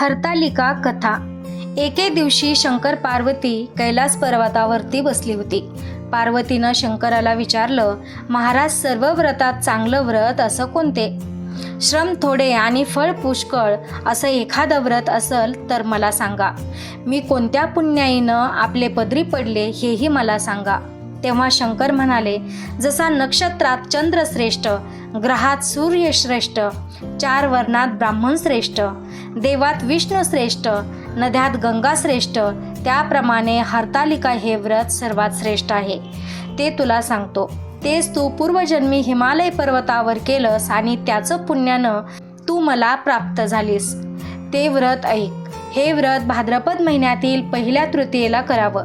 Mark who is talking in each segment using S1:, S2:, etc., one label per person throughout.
S1: हरतालिका कथा. एके दिवशी शंकर पार्वती कैलास पर्वतावरती बसली होती. पार्वतीनं शंकराला विचारलं महाराज सर्व व्रतात चांगलं व्रत असं कोणते? श्रम थोडे आणि फळ पुष्कळ असं एखादं व्रत असेल तर मला सांगा. मी कोणत्या पुण्याईनं आपले पदरी पडले हेही मला सांगा. तेव्हा शंकर म्हणाले जसा नक्षत्रात चंद्र श्रेष्ठ ग्रहात सूर्य श्रेष्ठ चार वर्णात ब्राह्मण श्रेष्ठ देवात विष्णू श्रेष्ठ नद्यात गंगा श्रेष्ठ त्याप्रमाणे हरतालिका हे व्रत सर्वात श्रेष्ठ आहे. ते तुला सांगतो. तेच तू पूर्वजन्मी हिमालय पर्वतावर केलंस आणि त्याचं पुण्यानं तू मला प्राप्त झालीस. ते व्रत ऐक. हे व्रत भाद्रपद महिन्यातील पहिल्या तृतीयेला करावं.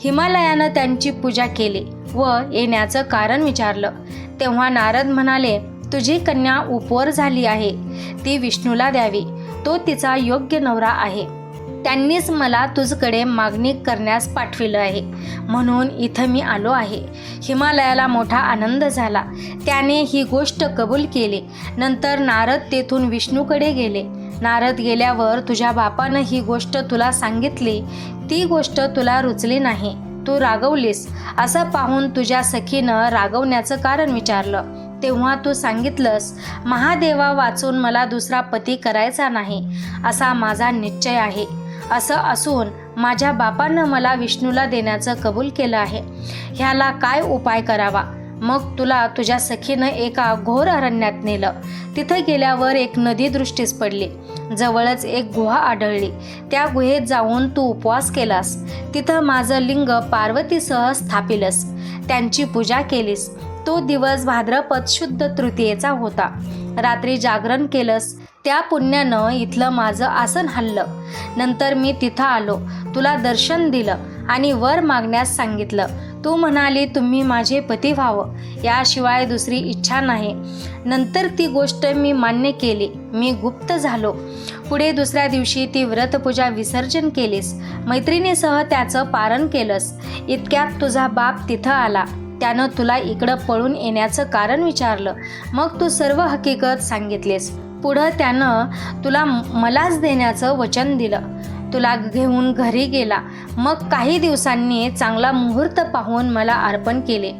S1: हिमालयानं त्यांची पूजा केली व येण्याचं कारण विचारलं. तेव्हा नारद म्हणाले तुझी कन्या उपवर झाली आहे. ती विष्णूला द्यावी. तो तिचा योग्य नवरा आहे. त्यांनीच मला तुझकडे मागणी करण्यास पाठविलं आहे. म्हणून इथं मी आलो आहे. हिमालयाला मोठा आनंद झाला. त्याने ही गोष्ट कबूल केली. नंतर नारद तेथून विष्णूकडे गेले. नारद गेल्यावर तुझ्या बापानं ही गोष्ट तुला सांगितली. ती गोष्ट तुला रुचली नाही. तू रागवलीस. असं पाहून तुझ्या सखीनं रागवण्याचं कारण विचारलं. तेव्हा तू सांगितलंस महादेवा वाचून मला दुसरा पती करायचा नाही. असा माझा निश्चय आहे. असं असून माझ्या बापानं मला विष्णूला देण्याचं कबूल केलं आहे. ह्याला काय उपाय करावा? मग तुला तुझ्या सखीनं एका घोर अरण्यात नेलं. तिथं गेल्यावर एक नदी दृष्टीस पडली. जवळच एक गुहा आढळली. त्या गुहेत जाऊन तू उपवास केलास. तिथं माझं लिंग पार्वतीसह स्थापिलस. त्यांची पूजा केलीस. तो दिवस भाद्रपद शुद्ध तृतीयेचा होता. रात्री जागरण केलंस. त्या पुण्यानं इथलं माझं आसन हल्लं नंतर मी तिथं आलो. तुला दर्शन दिलं आणि वर मागण्यास सांगितलं. तू म्हणाली तुम्ही माझे पती व्हावं. याशिवाय दुसरी इच्छा नाही. नंतर ती गोष्ट मी मान्य केली. मी गुप्त झालो. पुढे दुसऱ्या दिवशी ती व्रतपूजा विसर्जन केलीस. मैत्रिणीसह त्याचं पारण केलंस. इतक्यात तुझा बाप तिथं आला. त्यानं तुला इकडं पळून येण्याचं कारण विचारलं. मग तू सर्व हकीकत सांगितलीस. पुढं त्यानं तुला मलाच देण्याचं वचन दिलं. तुला घेऊन घरी गेला. मग काही दिवसांनी चांगला मुहूर्त पाहून मला अर्पण केले.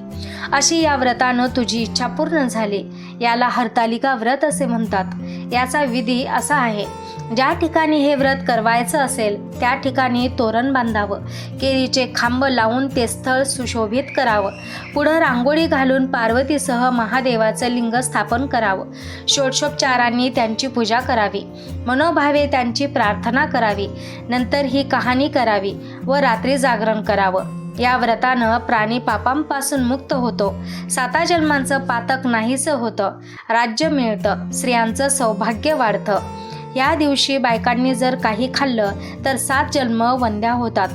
S1: अशी या व्रतानं तुझी इच्छा पूर्ण झाली. याला हरतालिका व्रत असे म्हणतात. याचा विधी असा आहे. ज्या ठिकाणी हे व्रत करवायचं असेल त्या ठिकाणी तोरण बांधावं. केळीचे खांब लावून ते स्थळ सुशोभित करावं. पुढं रांगोळी घालून पार्वतीसह महादेवाचं लिंग स्थापन करावं. षोडशोपचारांनी त्यांची पूजा करावी. मनोभावे त्यांची प्रार्थना करावी. नंतर ही कहाणी करावी व रात्री जागरण करावं. या व्रतानं प्राणी पापांपासून मुक्त होतो. साता जन्मांचं पातक नाहीसं होतं. राज्य मिळतं. स्त्रियांचं सौभाग्य वाढतं. या दिवशी बायकांनी जर काही खाल्लं तर सात जन्म वंद्या होतात.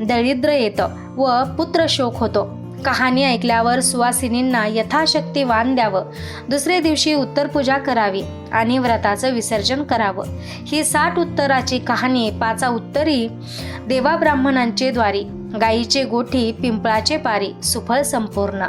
S1: दरिद्र येतं व पुत्रशोक होतो. कहाणी ऐकल्यावर सुवासिनींना यथाशक्ती वाण द्यावं. दुसरे दिवशी उत्तर पूजा करावी आणि व्रताचं विसर्जन करावं. ही साठ उत्तराची कहाणी पाचा उत्तरी देवा ब्राह्मणांचे द्वारी. गाईचे गोठी पिंपळाचे पारी सुफल संपूर्ण.